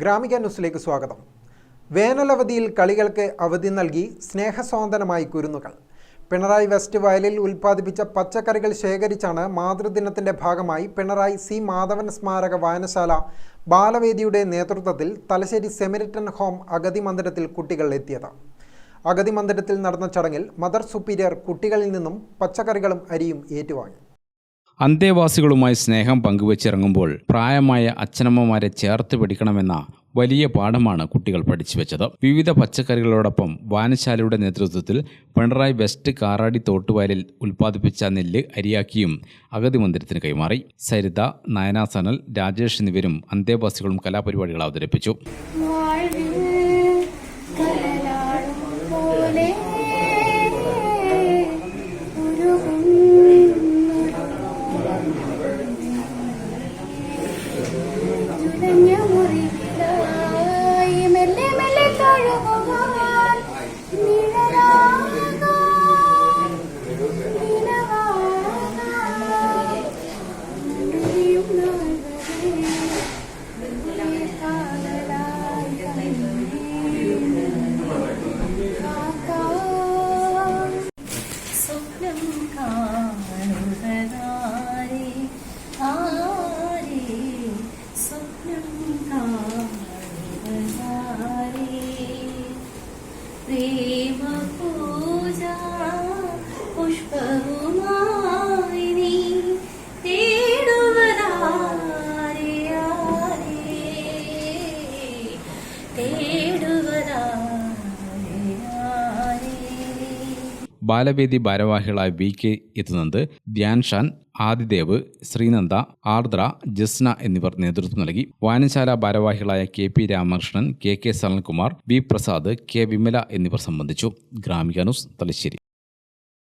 ഗ്രാമിക ന്യൂസിലേക്ക് സ്വാഗതം. വേനലവധിയിൽ കളികൾക്ക് അവധി നൽകി സ്നേഹസ്വാന്തനമായി കുരുന്നുകൾ. പിണറായി വെസ്റ്റ് വയലിൽ ഉൽപ്പാദിപ്പിച്ച പച്ചക്കറികൾ ശേഖരിച്ചാണ് മാതൃദിനത്തിന്റെ ഭാഗമായി പിണറായി സി മാധവൻ സ്മാരക വായനശാല ബാലവേദിയുടെ നേതൃത്വത്തിൽ തലശ്ശേരി സെമിരിറ്റൻ ഹോം അഗതി മന്ദിരത്തിൽ കുട്ടികൾ എത്തിയത്. അഗതി മന്ദിരത്തിൽ നടന്ന ചടങ്ങിൽ മദർ സുപ്പീരിയർ കുട്ടികളിൽ നിന്നും പച്ചക്കറികളും അരിയും ഏറ്റുവാങ്ങി. അന്തേവാസികളുമായി സ്നേഹം പങ്കുവച്ചിറങ്ങുമ്പോൾ പ്രായമായ അച്ഛനമ്മമാരെ ചേർത്ത് പിടിക്കണമെന്ന വലിയ പാഠമാണ് കുട്ടികൾ പഠിച്ചു വെച്ചത് വിവിധ പച്ചക്കറികളോടൊപ്പം വായനശാലയുടെ നേതൃത്വത്തിൽ പിണറായി വെസ്റ്റ് കാറാടി തോട്ടുവയലിൽ ഉൽപ്പാദിപ്പിച്ച നെല്ല് അരിയാക്കിയും അഗതി മന്ദിരത്തിന് കൈമാറി. സരിത നയന സനൽ രാജേഷ് എന്നിവരും അന്തേവാസികളും കലാപരിപാടികൾ അവതരിപ്പിച്ചു. प्रेम पूजा पुष्प हो ബാലവേദി ഭാരവാഹികളായ വി കെ എത്തുന്നത് ധ്യാൻഷാൻ ആദിദേവ് ശ്രീനന്ദ ആർദ്ര ജസ്ന എന്നിവർ നേതൃത്വം നൽകി. വായനശാല ഭാരവാഹികളായ K P Ramakrishnan K K Sanalkumar V Prasad K Vimala എന്നിവർ സംബന്ധിച്ചു. ഗ്രാമിക ന്യൂസ് തലശ്ശേരി.